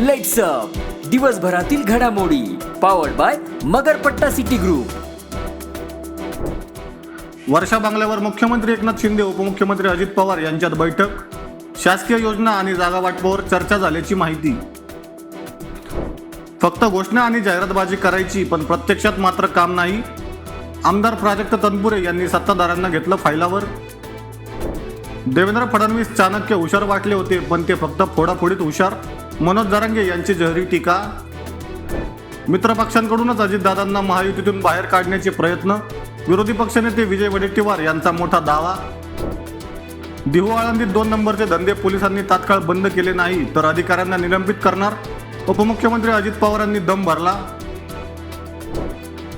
Let's up दिवसभरातील घडामोडी. Powered by Magarpatta city group Varsha बांगल्यावर मुख्यमंत्री एकनाथ शिंदे उपमुख्यमंत्री अजित पवार यांच्यात बैठक. शासकीय योजना आणि जागा वाटपावर चर्चा झाल्याची माहिती. फक्त घोषणा आणि जाहिरातबाजी करायची पण प्रत्यक्षात मात्र काम नाही. आमदार प्राजक्त तनपुरे यांनी सत्ताधाऱ्यांना घेतलं फायलावर. देवेंद्र फडणवीस चाणक्य हुशार वाटले होते पण ते फक्त फोडाफोडीत हुशार. मनोज जरांगे यांची जहरी टीका. मित्रपक्षांकडूनच अजितदादांना महायुतीतून बाहेर काढण्याचे प्रयत्न. विरोधी पक्षनेते विजय वडेट्टीवार यांचा मोठा दावा. दिहू आळंदीत दोन नंबरचे धंदे पोलिसांनी तात्काळ बंद केले नाही तर अधिकाऱ्यांना निलंबित करणार. उपमुख्यमंत्री अजित पवारांनी दम भरला.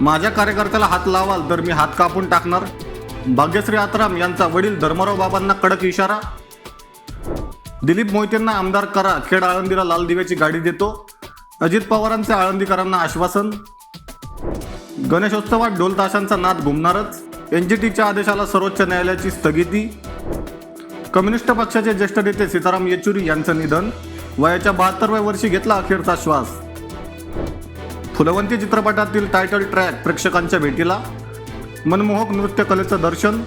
माझ्या कार्यकर्त्याला हात लावाल तर मी हात कापून टाकणार. भाग्यश्री आत्राम यांचा वडील धर्मराव बाबांना कडक इशारा. दिलीप मोहितेंना आमदार करा खेड आळंदीला लाल दिव्याची गाडी देतो. अजित पवारांचे आळंदीकरांना आश्वासन. गणेशोत्सवात ढोल ताशांचा नाद घुमणारच. एनजीटीच्या आदेशाला सर्वोच्च न्यायालयाची स्थगिती. कम्युनिस्ट पक्षाचे ज्येष्ठ नेते सीताराम येचुरी यांचं निधन. वयाच्या बहात्तरव्या वर्षी घेतला अखेरचा श्वास. फुलवंती चित्रपटातील टायटल ट्रॅक प्रेक्षकांच्या भेटीला. मनमोहक नृत्यकलेचं दर्शन.